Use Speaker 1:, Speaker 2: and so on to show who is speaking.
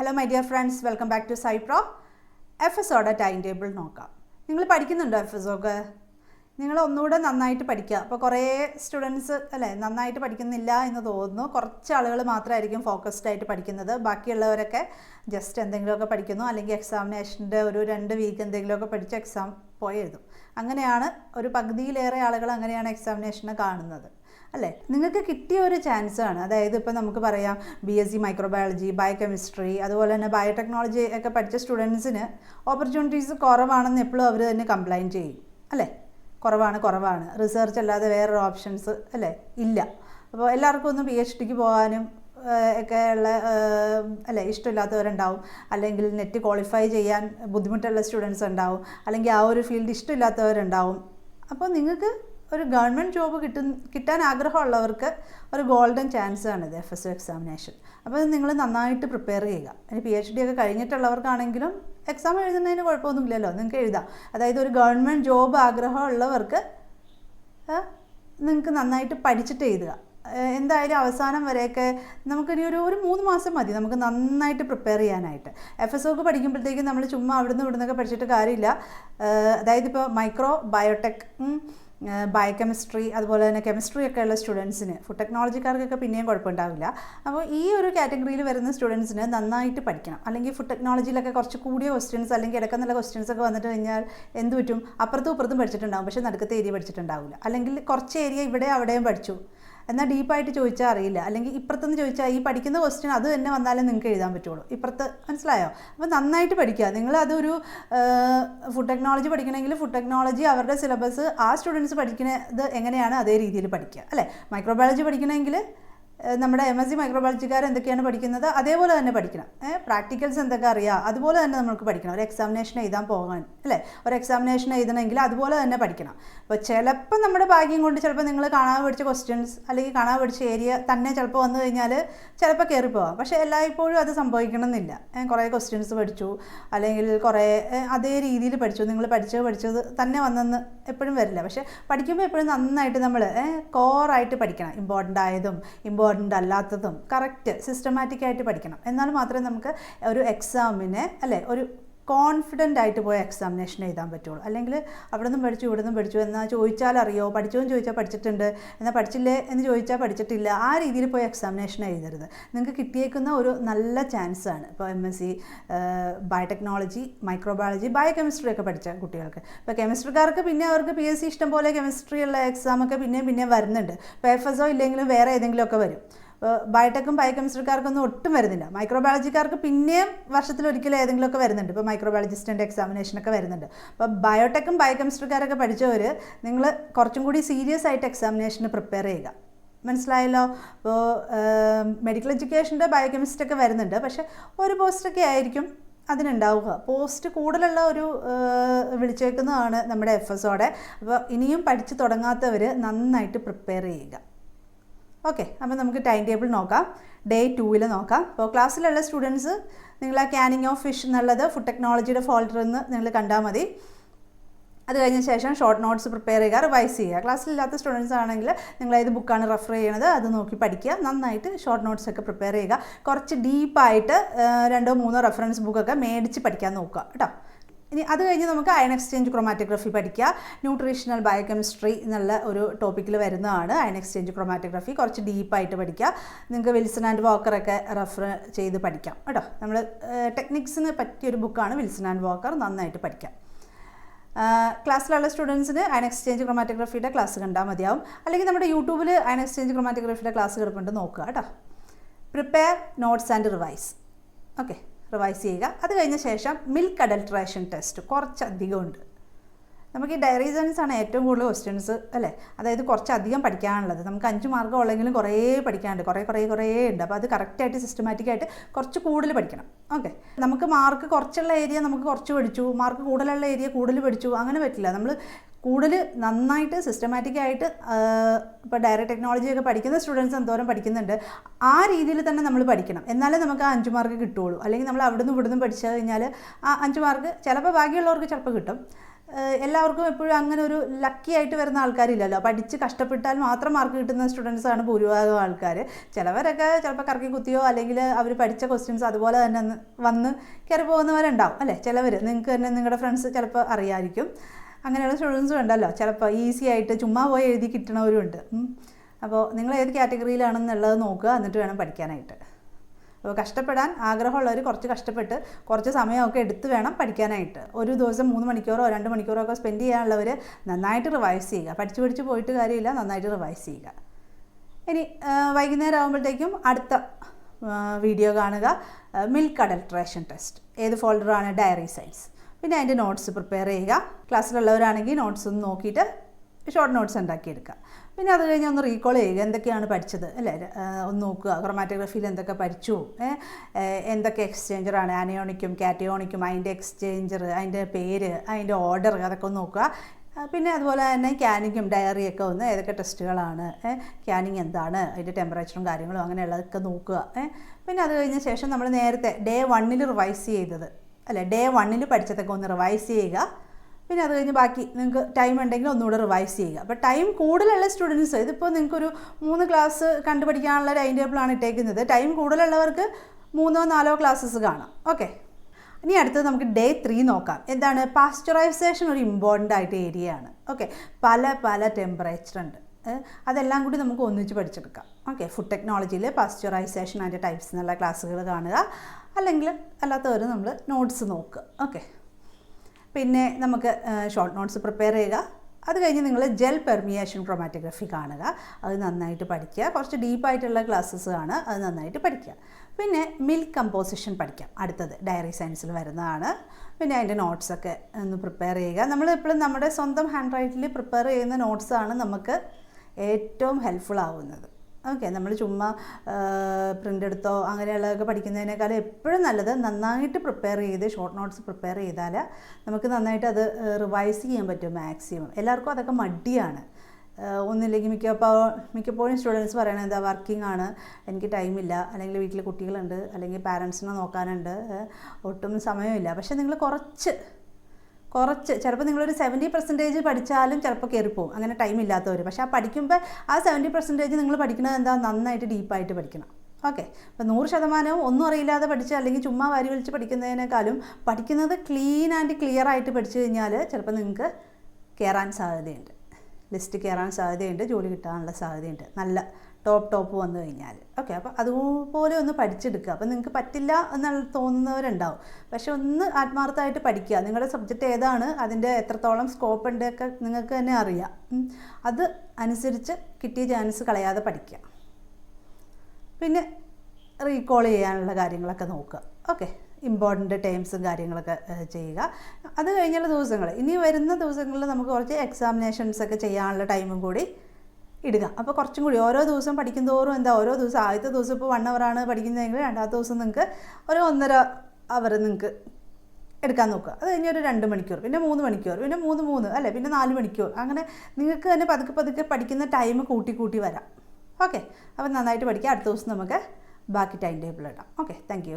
Speaker 1: Hello my dear friends welcome back to cypro F S ഓടെ time table നോക്കാം. നിങ്ങൾ പഠിക്കുന്നുണ്ടോ എഫ് എസ് ഒക്ക്? നിങ്ങൾ ഒന്നുകൂടെ നന്നായിട്ട് പഠിക്കുക. അപ്പോൾ കുറേ സ്റ്റുഡൻസ് അല്ലേ നന്നായിട്ട് പഠിക്കുന്നില്ല എന്ന് തോന്നുന്നു. കുറച്ച് ആളുകൾ മാത്രമായിരിക്കും ഫോക്കസ്ഡ് ആയിട്ട് പഠിക്കുന്നത്. ബാക്കിയുള്ളവരൊക്കെ ജസ്റ്റ് എന്തെങ്കിലുമൊക്കെ പഠിക്കുന്നു. അല്ലെങ്കിൽ എക്സാമിനേഷന്റെ ഒരു രണ്ട് വീക്ക് എന്തെങ്കിലുമൊക്കെ പഠിച്ച് എക്സാം പോയി എഴുതും അങ്ങനെയാണ് ഒരു പകുതിയിലേറെ ആളുകൾ അങ്ങനെയാണ് എക്സാമിനേഷനെ കാണുന്നത്. അല്ലേ? നിങ്ങൾക്ക് കിട്ടിയ ഒരു ചാൻസ് ആണ്. അതായത് ഇപ്പോൾ നമുക്ക് പറയാം B S C microbiology biochemistry അതുപോലെ തന്നെ ബയോടെക്നോളജി ഒക്കെ പഠിച്ച സ്റ്റുഡൻസിന് ഓപ്പർച്യൂണിറ്റീസ് കുറവാണെന്ന് എപ്പോഴും അവർ തന്നെ കംപ്ലയിന്റ് ചെയ്യും. അല്ലേ? കുറവാണ് കുറവാണ്. റിസർച്ച് അല്ലാതെ വേറൊരു ഓപ്ഷൻസ് അല്ലേ? ഇല്ല. അപ്പോൾ എല്ലാവർക്കും ഒന്ന് പി എച്ച് ഡിക്ക് പോകാനും ഒക്കെ ഉള്ള അല്ലേ ഇഷ്ടമില്ലാത്തവരുണ്ടാവും. അല്ലെങ്കിൽ നെറ്റ് ക്വാളിഫൈ ചെയ്യാൻ ബുദ്ധിമുട്ടുള്ള സ്റ്റുഡൻസ് ഉണ്ടാവും. അല്ലെങ്കിൽ ആ ഒരു ഫീൽഡ് ഇഷ്ടമില്ലാത്തവരുണ്ടാവും. അപ്പോൾ നിങ്ങൾക്ക് ഒരു ഗവൺമെന്റ് ജോബ് കിട്ടും കിട്ടാൻ ആഗ്രഹമുള്ളവർക്ക് ഒരു ഗോൾഡൻ ചാൻസ് ആണിത് എഫ് എസ് എക്സാമിനേഷൻ അപ്പോൾ നിങ്ങൾ നന്നായിട്ട് പ്രിപ്പയർ ചെയ്യുക. ഇനി പി എച്ച് ഡി ഒക്കെ കഴിഞ്ഞിട്ടുള്ളവർക്കാണെങ്കിലും എക്സാം എഴുതുന്നതിന് കുഴപ്പമൊന്നുമില്ലല്ലോ നിങ്ങൾക്ക് എഴുതാം. അതായത് ഒരു ഗവൺമെന്റ് ജോബ് ആഗ്രഹമുള്ളവർക്ക് നിങ്ങൾക്ക് നന്നായിട്ട് പഠിച്ചിട്ട് എഴുതുക. എന്തായാലും അവസാനം വരെയൊക്കെ നമുക്കിനി ഒരു ഒരു മൂന്ന് മാസം മതി നമുക്ക് നന്നായിട്ട് പ്രിപ്പയർ ചെയ്യാനായിട്ട്. എഫ് എസ് ഒക്കെ പഠിക്കുമ്പോഴത്തേക്കും നമ്മൾ ചുമ്മാ അവിടുന്ന് ഇവിടുന്നൊക്കെ പഠിച്ചിട്ട് കാര്യമില്ല. അതായത് ഇപ്പോൾ മൈക്രോ ബയോടെക് ബയോകെമിസ്ട്രി അതുപോലെ തന്നെ കെമിസ്ട്രി ഒക്കെ ഉള്ള സ്റ്റുഡൻസിന് ഫുഡ് ടെക്നോളജിക്കാർക്കൊക്കെ പിന്നെയും കുഴപ്പമുണ്ടാവില്ല. അപ്പോൾ ഈ ഒരു കാറ്റഗറിയിൽ വരുന്ന സ്റ്റുഡൻസിന് നന്നായിട്ട് പഠിക്കണം. അല്ലെങ്കിൽ ഫുഡ് ടെക്നോളജിയിലൊക്കെ കുറച്ച് കൂടിയ ക്വസ്റ്റ്യൻസ് അല്ലെങ്കിൽ ഇടക്കുന്നുള്ള ക്വസ്റ്റ്യൻസ് ഒക്കെ വന്നിട്ട് കഴിഞ്ഞാൽ എന്ത് പറ്റും? അപ്പുറത്തും ഇപ്പുറത്തും പഠിച്ചിട്ടുണ്ടാകും പക്ഷേ നടുക്കത്തെ ഏരിയ പഠിച്ചിട്ടുണ്ടാവില്ല. അല്ലെങ്കിൽ കുറച്ച് ഏരിയ ഇവിടെ അവിടെയും പഠിച്ചു. എന്നാൽ ഡീപ്പായിട്ട് ചോദിച്ചാൽ അറിയില്ല. അല്ലെങ്കിൽ ഇപ്പുറത്തുനിന്ന് ചോദിച്ചാൽ ഈ പഠിക്കുന്ന ക്വസ്റ്റ്യൻ അത് തന്നെ വന്നാലും നിങ്ങൾക്ക് എഴുതാൻ പറ്റുള്ളൂ. ഇപ്പുറത്ത് മനസ്സിലായോ? അപ്പോൾ നന്നായിട്ട് പഠിക്കുക. നിങ്ങൾ അതൊരു ഫുഡ് ടെക്നോളജി പഠിക്കണമെങ്കിൽ ഫുഡ് ടെക്നോളജി അവരുടെ സിലബസ് ആ സ്റ്റുഡൻസ് പഠിക്കുന്നത് എങ്ങനെയാണ് അതേ രീതിയിൽ പഠിക്കുക. അല്ലേ? മൈക്രോബയോളജി പഠിക്കണമെങ്കിൽ നമ്മുടെ എം എസ് സി മൈക്രോബയോളജിക്കാർ എന്തൊക്കെയാണ് പഠിക്കുന്നത്? അതേപോലെ തന്നെ പഠിക്കണം. പ്രാക്ടിക്കൽസ് എന്തൊക്കെ അറിയാം അതുപോലെ തന്നെ നമുക്ക് പഠിക്കണം. ഒരു എക്സാമിനേഷൻ എഴുതാൻ പോകാൻ അല്ലേ? ഒരു എക്സാമിനേഷൻ എഴുതണമെങ്കിൽ അതുപോലെ തന്നെ പഠിക്കണം. അപ്പോൾ ചിലപ്പോൾ നമ്മുടെ ഭാഗ്യം കൊണ്ട് ചിലപ്പോൾ നിങ്ങൾ കാണാതെ പഠിച്ച ക്വസ്റ്റ്യൻസ് അല്ലെങ്കിൽ കാണാതെ പഠിച്ച ഏരിയ തന്നെ ചിലപ്പോൾ വന്നു കഴിഞ്ഞാൽ ചിലപ്പോൾ കയറിപ്പോവാം പക്ഷേ എല്ലായ്പ്പോഴും അത് സംഭവിക്കണമെന്നില്ല. കുറേ ക്വസ്റ്റ്യൻസ് പഠിച്ചു അല്ലെങ്കിൽ കുറേ അതേ രീതിയിൽ പഠിച്ചു. നിങ്ങൾ പഠിച്ചത് പഠിച്ചത് തന്നെ വന്നെന്ന് എപ്പോഴും വരില്ല. പക്ഷേ പഠിക്കുമ്പോൾ എപ്പോഴും നന്നായിട്ട് നമ്മൾ കോറായിട്ട് പഠിക്കണം. ഇമ്പോർട്ടന്റ് ആയതും ഇമ്പോർട്ടന്റ് അല്ലാത്തതും കറക്റ്റ് സിസ്റ്റമാറ്റിക് ആയിട്ട് പഠിക്കണം. എന്നാൽ മാത്രമേ നമുക്ക് ഒരു എക്സാമിനെ അല്ലെ ഒരു കോൺഫിഡന്റ് ആയിട്ട് പോയി എക്സാമിനേഷൻ എഴുതാൻ പറ്റുള്ളൂ. അല്ലെങ്കിൽ അവിടെ നിന്നും പഠിച്ചു ഇവിടെ നിന്നും പഠിച്ചു എന്നാൽ ചോദിച്ചാൽ അറിയോ? പഠിച്ചോ എന്ന് ചോദിച്ചാൽ പഠിച്ചിട്ടുണ്ട്. എന്നാൽ പഠിച്ചില്ലേ എന്ന് ചോദിച്ചാൽ പഠിച്ചിട്ടില്ല. ആ രീതിയിൽ പോയി എക്സാമിനേഷൻ എഴുതരുത്. നിങ്ങൾക്ക് കിട്ടിയേക്കുന്ന ഒരു നല്ല ചാൻസ് ആണ്. ഇപ്പോൾ M S C biotechnology microbiology biochemistry ഒക്കെ പഠിച്ച കുട്ടികൾക്ക്. ഇപ്പോൾ കെമിസ്ട്രിക്കാർക്ക് പിന്നെ അവർക്ക് പി എസ് സി ഇഷ്ടം പോലെ കെമിസ്ട്രി ഉള്ള എക്സാമൊക്കെ പിന്നെയും പിന്നെയും വരുന്നുണ്ട്. ഇപ്പോൾ എഫ് എസ് ഒ ഇല്ലെങ്കിലും വേറെ ഏതെങ്കിലുമൊക്കെ വരും. ബയോടെക്കും ബയോകെമിസ്ട്രിക്കാർക്കൊന്നും ഒട്ടും വരുന്നില്ല. മൈക്രോബയോളജിക്കാർക്ക് പിന്നെയും വർഷത്തിൽ ഒരിക്കലും ഏതെങ്കിലുമൊക്കെ വരുന്നുണ്ട്. ഇപ്പോൾ മൈക്രോബയോളജിസ്റ്റിന്റെ എക്സാമിനേഷനൊക്കെ വരുന്നുണ്ട്. അപ്പോൾ ബയോടെക്കും ബയോകെമിസ്ട്രിക്കാരൊക്കെ പഠിച്ചവർ നിങ്ങൾ കുറച്ചും കൂടി സീരിയസ് ആയിട്ട് എക്സാമിനേഷന് പ്രിപ്പയർ ചെയ്യുക. മനസ്സിലായല്ലോ? അപ്പോൾ മെഡിക്കൽ എഡ്യൂക്കേഷന്റെ ബയോകെമിസ്ട്രി ഒക്കെ വരുന്നുണ്ട്. പക്ഷേ ഒരു പോസ്റ്റൊക്കെ ആയിരിക്കും അതിനുണ്ടാവുക. പോസ്റ്റ് കൂടുതലുള്ള ഒരു വിളിച്ചേക്കുന്നതാണ് നമ്മുടെ എഫ് എസോടെ അപ്പോൾ ഇനിയും പഠിച്ചു തുടങ്ങാത്തവർ നന്നായിട്ട് പ്രിപ്പയർ ചെയ്യുക. ഓക്കെ അപ്പോൾ നമുക്ക് ടൈം ടേബിൾ നോക്കാം. ഡേ ടൂവിൽ നോക്കാം. അപ്പോൾ ക്ലാസ്സിലുള്ള സ്റ്റുഡൻസ് നിങ്ങൾ ആ ക്യാനിങ് ഓഫ് ഫിഷ് എന്നുള്ളത് ഫുഡ് ടെക്നോളജിയുടെ ഫോൾഡറിൽ നിന്ന് നിങ്ങൾ കണ്ടാൽ മതി. അത് കഴിഞ്ഞ ശേഷം ഷോർട്ട് നോട്ട്സ് പ്രിപ്പയർ ചെയ്യുക റിവൈസ് ചെയ്യുക. ക്ലാസ്സിലില്ലാത്ത സ്റ്റുഡൻസ് ആണെങ്കിൽ നിങ്ങൾ ഏത് ബുക്കാണ് റെഫർ ചെയ്യണത് അത് നോക്കി പഠിക്കുക. നന്നായിട്ട് ഷോർട്ട് നോട്ട്സ് ഒക്കെ പ്രിപ്പയർ ചെയ്യുക. കുറച്ച് ഡീപ്പായിട്ട് രണ്ടോ മൂന്നോ റെഫറൻസ് ബുക്കൊക്കെ മേടിച്ച് പഠിക്കാൻ നോക്കുക. കേട്ടോ? ഇനി അത് കഴിഞ്ഞ് നമുക്ക് അയൺ എക്സ്ചേഞ്ച് ക്രൊമാറ്റോഗ്രഫി പഠിക്കുക ന്യൂട്രീഷണൽ ബയോകെമിസ്ട്രി എന്നുള്ള ഒരു ടോപ്പിക്കിൽ വരുന്നതാണ് അയൺ എക്സ്ചേഞ്ച് ക്രൊമാറ്റോഗ്രഫി കുറച്ച് ഡീപ്പായിട്ട് പഠിക്കുക നിങ്ങൾക്ക് വിൽസൺ ആൻഡ് വാക്കറൊക്കെ റെഫർ ചെയ്ത് പഠിക്കാം കേട്ടോ. നമ്മൾ ടെക്നിക്സിന് പറ്റിയൊരു ബുക്കാണ് വിൽസൺ ആൻഡ് വാക്കർ നന്നായിട്ട് പഠിക്കാം. ക്ലാസ്സിലുള്ള സ്റ്റുഡൻസിന് അയൺ എക്സ്ചേഞ്ച് ക്രൊമാറ്റോഗ്രഫിയുടെ ക്ലാസ് കണ്ടാൽ മതിയാവും. അല്ലെങ്കിൽ നമ്മുടെ യൂട്യൂബിൽ അയൺ എക്സ്ചേഞ്ച് ക്രൊമാറ്റോഗ്രഫിയുടെ ക്ലാസ് കിടപ്പുണ്ട് നോക്കുക കേട്ടോ. Prepare notes and revise okay revise ചെയ്യുക. അത് കഴിഞ്ഞ ശേഷം മിൽക്ക് അഡൽട്രേഷൻ ടെസ്റ്റ് കുറച്ചധികം ഉണ്ട് നമുക്ക് ഈ ഡയറി ആണ് ഏറ്റവും കൂടുതൽ ക്വസ്റ്റ്യൻസ് അല്ലേ? അതായത് കുറച്ചധികം പഠിക്കാനുള്ളത്. നമുക്ക് അഞ്ച് മാർക്ക് ഉള്ളെങ്കിലും കുറേ പഠിക്കാനുണ്ട്. കുറേ കുറേ കുറേ ഉണ്ട്. അപ്പോൾ അത് കറക്റ്റായിട്ട് സിസ്റ്റമാറ്റിക്കായിട്ട് കുറച്ച് കൂടുതൽ പഠിക്കണം. ഓക്കെ നമുക്ക് മാർക്ക് കുറച്ചുള്ള ഏരിയ നമുക്ക് കുറച്ച് പഠിച്ചു. മാർക്ക് കൂടുതലുള്ള ഏരിയ കൂടുതൽ പഠിച്ചു. അങ്ങനെ പറ്റില്ല. നമ്മൾ കൂടുതൽ നന്നായിട്ട് സിസ്റ്റമാറ്റിക് ആയിട്ട് ഇപ്പോൾ ഡയറക്റ്റ് ടെക്നോളജി ഒക്കെ പഠിക്കുന്ന സ്റ്റുഡൻസ് എന്തോരം പഠിക്കുന്നുണ്ട് ആ രീതിയിൽ തന്നെ നമ്മൾ പഠിക്കണം. എന്നാലേ നമുക്ക് ആ അഞ്ച് മാർക്ക് കിട്ടുള്ളൂ അല്ലെങ്കിൽ നമ്മൾ അവിടുന്ന് ഇവിടുന്ന് പഠിച്ചു കഴിഞ്ഞാൽ ആ അഞ്ച് മാർക്ക് ചിലപ്പോൾ ബാക്കിയുള്ളവർക്ക് ചിലപ്പോൾ കിട്ടും. എല്ലാവർക്കും എപ്പോഴും അങ്ങനെ ഒരു ലക്കി ആയിട്ട് വരുന്ന ആൾക്കാരില്ലല്ലോ. പഠിച്ച് കഷ്ടപ്പെട്ടാൽ മാത്രം മാർക്ക് കിട്ടുന്ന സ്റ്റുഡൻസാണ് ഭൂരിഭാഗം ആൾക്കാർ ചിലവരൊക്കെ ചിലപ്പോൾ കറക്കി കുത്തിയോ അല്ലെങ്കിൽ അവർ പഠിച്ച ക്വസ്റ്റ്യൻസ് അതുപോലെ തന്നെ വന്ന് കയറി പോകുന്നവരുണ്ടാവും. അല്ലേ? ചിലവർ നിങ്ങൾക്ക് തന്നെ നിങ്ങളുടെ ഫ്രണ്ട്സ് ചിലപ്പോൾ അറിയാമായിരിക്കും അങ്ങനെയുള്ള സ്റ്റുഡൻസും ഉണ്ടല്ലോ. ചിലപ്പോൾ ഈസി ആയിട്ട് ചുമ്മാ പോയി എഴുതി കിട്ടണവരുമുണ്ട് അപ്പോൾ നിങ്ങൾ ഏത് കാറ്റഗറിയിലാണെന്നുള്ളത് നോക്കുക. എന്നിട്ട് വേണം പഠിക്കാനായിട്ട്. അപ്പോൾ കഷ്ടപ്പെടാൻ ആഗ്രഹമുള്ളവർ കുറച്ച് കഷ്ടപ്പെട്ട് കുറച്ച് സമയമൊക്കെ എടുത്ത് വേണം പഠിക്കാനായിട്ട്. ഒരു ദിവസം മൂന്ന് മണിക്കൂറോ രണ്ട് മണിക്കൂറോ ഒക്കെ സ്പെൻഡ് ചെയ്യാനുള്ളവർ നന്നായിട്ട് റിവൈസ് ചെയ്യുക. പഠിച്ചു പഠിച്ച് പോയിട്ട് കാര്യമില്ല. നന്നായിട്ട് റിവൈസ് ചെയ്യുക. ഇനി വൈകുന്നേരം ആകുമ്പോഴത്തേക്കും അടുത്ത വീഡിയോ കാണുക. Milk adulteration test. ഏത് ഫോൾഡറാണ് ഡയറി സയൻസ്? പിന്നെ അതിന്റെ നോട്ട്സ് പ്രിപ്പയർ ചെയ്യുക. ക്ലാസ്സിലുള്ളവരാണെങ്കിൽ നോട്ട്സ് ഒന്ന് നോക്കിയിട്ട് ഷോർട്ട് നോട്ട്സ് ഉണ്ടാക്കിയെടുക്കുക. പിന്നെ അത് കഴിഞ്ഞ് ഒന്ന് റീകോൾ ചെയ്യുക. എന്തൊക്കെയാണ് പഠിച്ചത്? അല്ലേ? ഒന്ന് നോക്കുക. ക്രൊമാറ്റോഗ്രഫിയിൽ എന്തൊക്കെ പഠിച്ചു? എന്തൊക്കെ എക്സ്ചേഞ്ചറാണ് ആനയോണിക്കും കാറ്റയോണിക്കും അതിന്റെ എക്സ്ചേഞ്ചർ അതിന്റെ പേര് അതിന്റെ ഓർഡർ അതൊക്കെ ഒന്ന് നോക്കുക. പിന്നെ അതുപോലെ തന്നെ ക്യാനിങ്ങും ഡയറിയൊക്കെ ഒന്ന് ഏതൊക്കെ ടെസ്റ്റുകളാണ് ക്യാനിങ് എന്താണ്? അതിന്റെ ടെമ്പറേച്ചറും കാര്യങ്ങളും അങ്ങനെയുള്ളതൊക്കെ നോക്കുക. പിന്നെ അത് കഴിഞ്ഞ ശേഷം നമ്മൾ നേരത്തെ ഡേ വണ്ണിൽ റിവൈസ് ചെയ്തത്. അല്ലേ? ഡേ വണ്ണിൽ പഠിച്ചതൊക്കെ ഒന്ന് റിവൈസ് ചെയ്യുക. പിന്നെ അത് കഴിഞ്ഞ് ബാക്കി നിങ്ങൾക്ക് ടൈം ഉണ്ടെങ്കിൽ ഒന്നുകൂടെ റിവൈസ് ചെയ്യുക. അപ്പോൾ ടൈം കൂടുതലുള്ള സ്റ്റുഡൻസ് ഇതിപ്പോൾ നിങ്ങൾക്കൊരു മൂന്ന് ക്ലാസ് കണ്ടുപിടിക്കാനുള്ള ടൈം ടേബിളാണ് ഇട്ടേക്കുന്നത്. ടൈം കൂടുതലുള്ളവർക്ക് മൂന്നോ നാലോ ക്ലാസ്സസ് കാണാം. ഓക്കെ ഇനി അടുത്തത് നമുക്ക് ഡേ ത്രീ നോക്കാം. എന്താണ്? പാസ്ചറൈസേഷൻ ഒരു ഇമ്പോർട്ടന്റ് ആയിട്ട് ഏരിയ ആണ്. ഓക്കെ പല പല ടെമ്പറേച്ചർ ഉണ്ട്. അതെല്ലാം കൂടി നമുക്ക് ഒന്നിച്ച് പഠിച്ചെടുക്കാം. ഓക്കെ ഫുഡ് ടെക്നോളജിയിൽ പാസ്ചറൈസേഷൻ അതിന്റെ ടൈപ്സ് എന്നുള്ള ക്ലാസ്സുകൾ കാണുക. അല്ലെങ്കിൽ അല്ലാത്തവർ നമ്മൾ നോട്ട്സ് നോക്കുക. ഓക്കെ. പിന്നെ നമുക്ക് ഷോർട്ട് നോട്ട്സ് പ്രിപ്പയർ ചെയ്യുക. അത് കഴിഞ്ഞ് നിങ്ങൾ ജെൽ പെർമിയേഷൻ ക്രൊമാറ്റോഗ്രഫി കാണുക. അത് നന്നായിട്ട് പഠിക്കുക. കുറച്ച് ഡീപ്പായിട്ടുള്ള ക്ലാസ്സസ് കാണുക അത് നന്നായിട്ട് പഠിക്കുക. പിന്നെ മിൽക്ക് കമ്പോസിഷൻ പഠിക്കാം. അടുത്തത് ഡയറി സയൻസിൽ വരുന്നതാണ്. പിന്നെ അതിന്റെ നോട്ട്സൊക്കെ ഒന്ന് പ്രിപ്പയർ ചെയ്യുക. നമ്മൾ എപ്പോഴും നമ്മുടെ സ്വന്തം ഹാൻഡ് റൈറ്റിൽ പ്രിപ്പയർ ചെയ്യുന്ന നോട്ട്സാണ് നമുക്ക് ഏറ്റവും ഹെൽപ്ഫുൾ ആവുന്നത്. ഓക്കെ നമ്മൾ ചുമ്മാ പ്രിന്റ് എടുത്തോ അങ്ങനെയുള്ളതൊക്കെ പഠിക്കുന്നതിനേക്കാളും എപ്പോഴും നല്ലത് നന്നായിട്ട് പ്രിപ്പയർ ചെയ്ത് ഷോർട്ട് നോട്ട്സ് പ്രിപ്പയർ ചെയ്താൽ നമുക്ക് നന്നായിട്ട് അത് റിവൈസ് ചെയ്യാൻ പറ്റും മാക്സിമം എല്ലാവർക്കും അതൊക്കെ മടിയാണ്. ഒന്നില്ലെങ്കിൽ മിക്കപ്പോൾ മിക്കപ്പോഴും സ്റ്റുഡൻസ് പറയണത് എന്താ വർക്കിംഗ് ആണ് എനിക്ക് ടൈമില്ല അല്ലെങ്കിൽ വീട്ടിൽ കുട്ടികളുണ്ട് അല്ലെങ്കിൽ പാരൻസിനെ നോക്കാനുണ്ട് ഒട്ടും സമയമില്ല. പക്ഷേ നിങ്ങൾ കുറച്ച് കുറച്ച് ചിലപ്പോൾ നിങ്ങളൊരു സെവന്റി പെർസെന്റേജ് പഠിച്ചാലും ചിലപ്പോൾ കയറിപ്പോവും. അങ്ങനെ ടൈം ഇല്ലാത്തവർ പക്ഷേ ആ പഠിക്കുമ്പോൾ ആ സെവന്റി പെർസെന്റേജ് നിങ്ങൾ പഠിക്കുന്നത് എന്താ? നന്നായിട്ട് ഡീപ്പായിട്ട് പഠിക്കണം. ഓക്കെ അപ്പോൾ നൂറ് ശതമാനവും ഒന്നും അറിയില്ലാതെ പഠിച്ച് അല്ലെങ്കിൽ ചുമ്മാ വാരി വലിച്ച് പഠിക്കുന്നതിനേക്കാളും പഠിക്കുന്നത് ക്ലീൻ ആൻഡ് ക്ലിയർ ആയിട്ട് പഠിച്ചു കഴിഞ്ഞാൽ ചിലപ്പോൾ നിങ്ങൾക്ക് കയറാൻ സാധ്യതയുണ്ട്. ലിസ്റ്റ് കയറാൻ സാധ്യതയുണ്ട്. ജോലി കിട്ടാനുള്ള സാധ്യതയുണ്ട്. നല്ല ടോപ്പ് ടോപ്പ് വന്നു കഴിഞ്ഞാൽ. ഓക്കെ അപ്പോൾ അതുപോലെ ഒന്ന് പഠിച്ചെടുക്കുക. അപ്പോൾ നിങ്ങൾക്ക് പറ്റില്ല എന്നുള്ള തോന്നുന്നവരുണ്ടാവും. പക്ഷെ ഒന്ന് ആത്മാർത്ഥമായിട്ട് പഠിക്കുക. നിങ്ങളുടെ സബ്ജക്റ്റ് ഏതാണ്? അതിന്റെ എത്രത്തോളം സ്കോപ്പ് ഉണ്ട് ഒക്കെ നിങ്ങൾക്ക് തന്നെ അറിയാം. അത് അനുസരിച്ച് കിട്ടിയ ചാൻസ് കളയാതെ പഠിക്കുക. പിന്നെ റീകോൾ ചെയ്യാനുള്ള കാര്യങ്ങളൊക്കെ നോക്കുക. ഓക്കെ ഇമ്പോർട്ടന്റ് ടേംസും കാര്യങ്ങളൊക്കെ ചെയ്യുക. അത് കഴിഞ്ഞുള്ള ദിവസങ്ങൾ. ഇനി വരുന്ന ദിവസങ്ങളിൽ നമുക്ക് കുറച്ച് എക്സാമിനേഷൻസ് ഒക്കെ ചെയ്യാനുള്ള ടൈമും കൂടി ഇടുക. അപ്പോൾ കുറച്ചും കൂടി ഓരോ ദിവസം പഠിക്കും തോറും എന്താ ഓരോ ദിവസം ആദ്യത്തെ ദിവസം ഇപ്പോൾ വൺ അവറാണ് പഠിക്കുന്നതെങ്കിൽ രണ്ടാമത്തെ ദിവസം നിങ്ങൾക്ക് ഒരു ഒന്നര അവർ നിങ്ങൾക്ക് എടുക്കാൻ നോക്കുക. അത് കഴിഞ്ഞ് ഒരു രണ്ട് മണിക്കൂർ പിന്നെ മൂന്ന് മണിക്കൂർ പിന്നെ മൂന്ന് മൂന്ന് അല്ലേ? പിന്നെ നാല് മണിക്കൂർ. അങ്ങനെ നിങ്ങൾക്ക് തന്നെ പതുക്കെ പതുക്കെ പഠിക്കുന്ന ടൈം കൂട്ടി കൂട്ടി വരാം. ഓക്കെ അപ്പോൾ നന്നായിട്ട് പഠിക്കുക. അടുത്ത ദിവസം നമുക്ക് ബാക്കി ടൈം ടേബിൾ ഇടാം ഓക്കെ താങ്ക്